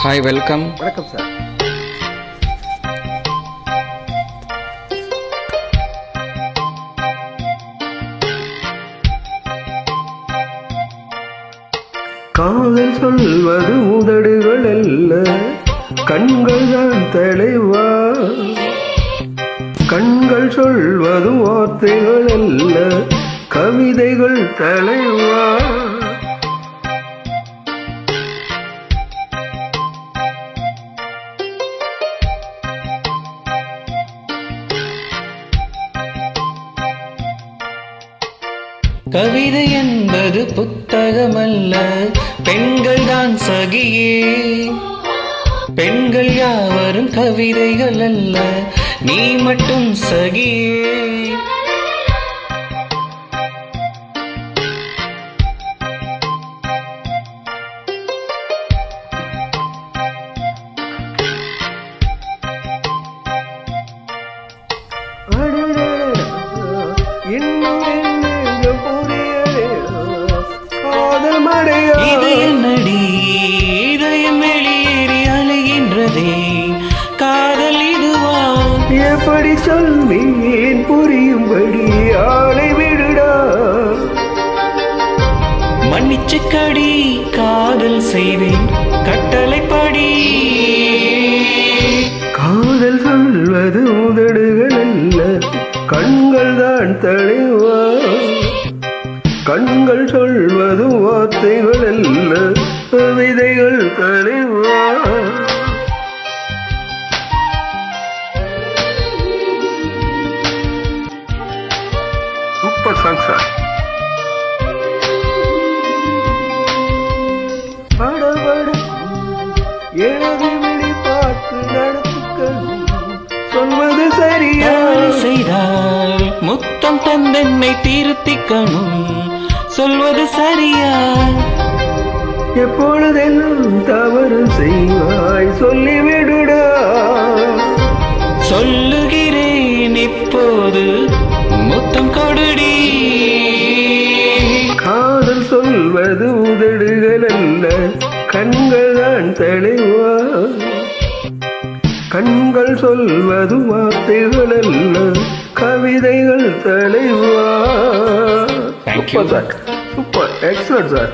Hi welcome வணக்கம் sir காதல் சொல்வது உதடுகள் அல்ல. கண்கள் தான் தலைவா கண்கள் சொல்வது வார்த்தைகள் அல்ல. கவிதைகள் தலைவா கவிதை என்பது புத்தகமல்ல. பெண்கள் தான் சகியே. பெண்கள் யாவரும் கவிதைகள் அல்ல நீ மட்டும் சகியே. இன்னும் இது என்னடி? இதயம் வெளியேறி அலைகின்றதே. காதல் இதுவா? எப்படி சொல்வேன்? புரியும்படி ஆளை விடுடா. மன்னிச்சுக்கடி காதல் செய்வேன் கட்டளைப்படி. காதல் சொல்வது உதடுகள் அல்ல. கண்கள் தான் தலைவா கண்கள் சொல்வது வார்த்தைகள் அல்ல விதைகள் தலைவா சூப்பர் சாங் சார் எனது விழி பார்த்து நடத்துக்கள். சொல்வது சரியா? செய்தால் முத்தம் தந்தென்னை திருத்திக்கணும். சொல்வது சரியா? எப்பொழுதெல்லாம் தவறு செய்வாய் சொல்லிவிடுடா. சொல்லுகிறேன் இப்போது முத்தம் கொடுடி. காதல் சொல்வது உதடுகள் அல்ல கண்கள் தான் தெளிவா. கண்கள் சொல்வது வார்த்தைகள் அல்ல கவிதைகள் you. Super sir super excellent sir